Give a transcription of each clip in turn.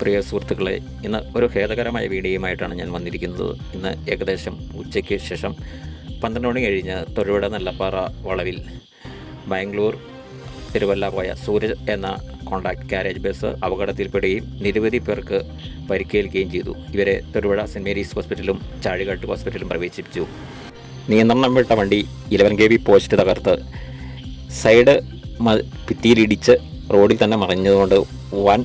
പ്രിയ സുഹൃത്തുക്കളെ ഇന്ന് ഒരു ഖേദകരമായ വീഡിയോയുമായിട്ടാണ് ഞാൻ വന്നിരിക്കുന്നത്. ഇന്ന് ഏകദേശം ഉച്ചയ്ക്ക് ശേഷം പന്ത്രണ്ട് മണി കഴിഞ്ഞ് തൊഴുവട നല്ലപ്പാറ വളവിൽ ബാംഗ്ലൂർ തിരുവല്ല പോയ സൂരജ് എന്ന കോൺട്രാക്ട് കാരേജ് ബസ് അപകടത്തിൽപ്പെടുകയും നിരവധി പേർക്ക് പരിക്കേൽക്കുകയും ചെയ്തു. ഇവരെ തൊടുപുഴ സെന്റ് മേരീസ് ഹോസ്പിറ്റലും ചാഴികാട്ട് ഹോസ്പിറ്റലും പ്രവേശിപ്പിച്ചു. നിയന്ത്രണം വിട്ട വണ്ടി ഇലവൻ കെ വി പോസ്റ്റ് തകർത്ത് സൈഡ് ഭിത്തിയിലിടിച്ച് റോഡിൽ തന്നെ മറിഞ്ഞതുകൊണ്ട് വൻ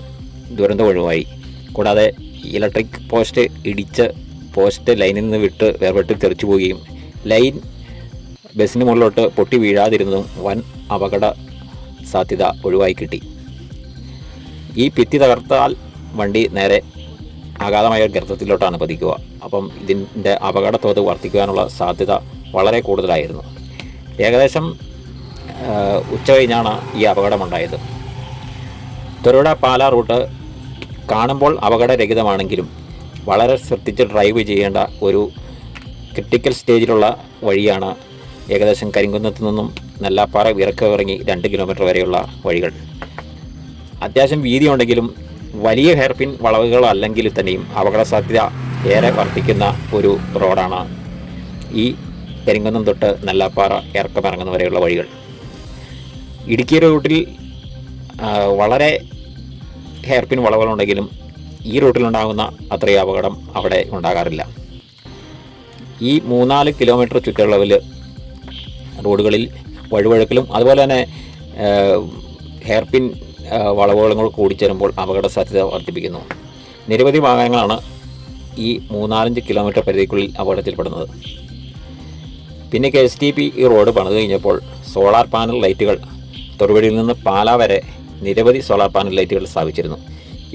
ദുരന്തം ഒഴിവായി. കൂടാതെ ഇലക്ട്രിക് പോസ്റ്റ് ഇടിച്ച് പോസ്റ്റ് ലൈനിൽ നിന്ന് വിട്ട് വേർപെട്ട് തെറിച്ചു പോവുകയും ലൈൻ ബസ്സിന് മുകളിലോട്ട് പൊട്ടി വീഴാതിരുന്നതും വൻ അപകട സാധ്യത ഒഴിവായി കിട്ടി. ഈ ഭിത്തി തകർത്താൽ വണ്ടി നേരെ അഗാധമായ ഗർത്തത്തിലോട്ടാണ് പതിക്കുക. അപ്പം ഇതിന്റെ അപകട തോത് വർദ്ധിക്കുവാനുള്ള സാധ്യത വളരെ കൂടുതലായിരുന്നു. ഏകദേശം ഉച്ച കഴിഞ്ഞാണ് ഈ അപകടമുണ്ടായത്. തൊരുട പാല റൂട്ട് കാണുമ്പോൾ അപകടരഹിതമാണെങ്കിലും വളരെ ശ്രദ്ധിച്ച് ഡ്രൈവ് ചെയ്യേണ്ട ഒരു ക്രിട്ടിക്കൽ സ്റ്റേജിലുള്ള വഴിയാണ് ഏകദേശം കരിങ്കുന്നത്ത് നിന്നും നെല്ലാപ്പാറ വിറക്ക ഇറങ്ങി രണ്ട് കിലോമീറ്റർ വരെയുള്ള വഴികൾ. അത്യാവശ്യം വീതിയുണ്ടെങ്കിലും വലിയ ഹെയർപിൻ വളവുകളല്ലെങ്കിൽ തന്നെയും അപകട സാധ്യത ഏറെ വർദ്ധിക്കുന്ന ഒരു റോഡാണ് ഈ കരിങ്കുന്നം തൊട്ട് നെല്ലാപ്പാറ ഇറക്കമിറങ്ങുന്ന വരെയുള്ള വഴികൾ. ഇടുക്കി റൂട്ടിൽ വളരെ ഹെയർപിൻ വളവുകളുണ്ടെങ്കിലും ഈ റൂട്ടിലുണ്ടാകുന്ന അത്രയും അപകടം അവിടെ ഉണ്ടാകാറില്ല. ഈ മൂന്നാൽ കിലോമീറ്റർ ചുറ്റളവിൽ റോഡുകളിൽ വഴുവഴുക്കലും അതുപോലെ തന്നെ ഹെയർ ആ, വളവുകളും കൂടി കൂടിച്ചേരുമ്പോൾ അപകട സാധ്യത വർദ്ധിപ്പിക്കുന്നു. നിരവധി വാഹനങ്ങളാണ് ഈ മൂന്നാലഞ്ച് കിലോമീറ്റർ പരിധിക്കുള്ളിൽ അപകടത്തിൽപ്പെടുന്നത്. പിന്നെ കെ എസ് ടി പി ഈ റോഡ് പണിത് കഴിഞ്ഞപ്പോൾ സോളാർ പാനൽ ലൈറ്റുകൾ തൊടുപുഴയിൽ നിന്ന് പാലാ വരെ നിരവധി സോളാർ പാനൽ ലൈറ്റുകൾ സ്ഥാപിച്ചിരുന്നു.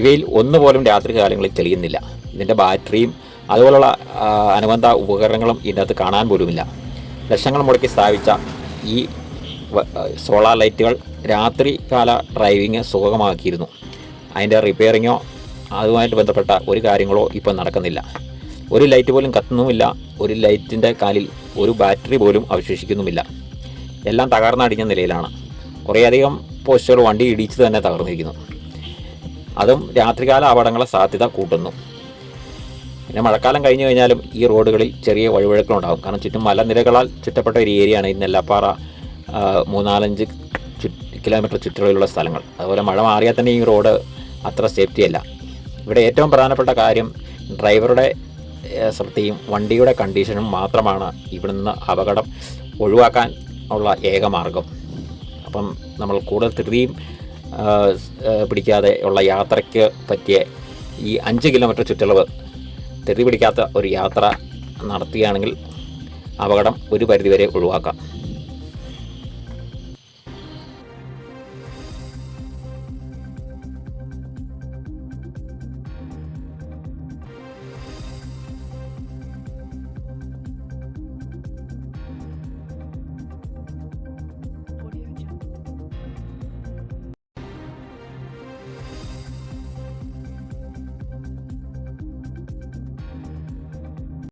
ഇവയിൽ ഒന്നുപോലും രാത്രി കാലങ്ങളിൽ തെളിയുന്നില്ല. ഇതിന്റെ ബാറ്ററിയും അതുപോലുള്ള അനുബന്ധ ഉപകരണങ്ങളും ഇതിനകത്ത് കാണാൻ പോലുമില്ല. ലക്ഷങ്ങൾ മുടക്കി സ്ഥാപിച്ച ഈ സോളാർ ലൈറ്റുകൾ രാത്രി കാല ഡ്രൈവിങ് സുഗമമാക്കിയിരുന്നു. അതിന്റെ റിപ്പയറിങ്ങോ അതുമായിട്ട് ബന്ധപ്പെട്ട ഒരു കാര്യങ്ങളോ ഇപ്പം നടക്കുന്നില്ല. ഒരു ലൈറ്റ് പോലും കത്തുന്നുമില്ല. ഒരു ലൈറ്റിന്റെ കാലിൽ ഒരു ബാറ്ററി പോലും അവശേഷിക്കുന്നുമില്ല. എല്ലാം തകർന്നടിഞ്ഞ നിലയിലാണ്. കുറേയധികം പോസ്റ്റുകൾ വണ്ടി ഇടിച്ച് തന്നെ തകർന്നിരിക്കുന്നു. അതും രാത്രികാല അപകടങ്ങളെ സാധ്യത കൂട്ടുന്നു. പിന്നെ മഴക്കാലം കഴിഞ്ഞു കഴിഞ്ഞാലും ഈ റോഡുകളിൽ ചെറിയ വഴുവഴുക്കളുണ്ടാകും കാരണം ചുറ്റും മലനിരകളാൽ ചുറ്റപ്പെട്ട ഒരു ഏരിയയാണ് ഈ നെല്ലപ്പാറ മൂന്നാലഞ്ച് ചു കിലോമീറ്റർ ചുറ്റളവിലുള്ള സ്ഥലങ്ങൾ. അതുപോലെ മഴ മാറിയാൽ തന്നെ ഈ റോഡ് അത്ര സേഫ്റ്റി അല്ല. ഇവിടെ ഏറ്റവും പ്രധാനപ്പെട്ട കാര്യം ഡ്രൈവറുടെ ശ്രദ്ധയും വണ്ടിയുടെ കണ്ടീഷനും മാത്രമാണ് ഇവിടെ നിന്ന് അപകടം ഒഴിവാക്കാൻ ഉള്ള ഏക മാർഗം. അപ്പം നമ്മൾ കൂടുതൽ ധൃതിയും പിടിക്കാതെ ഉള്ള യാത്രയ്ക്ക് പറ്റിയ ഈ അഞ്ച് കിലോമീറ്റർ ചുറ്റളവ് ധൃതി പിടിക്കാത്ത ഒരു യാത്ര നടത്തുകയാണെങ്കിൽ അപകടം ഒരു പരിധിവരെ ഒഴിവാക്കാം.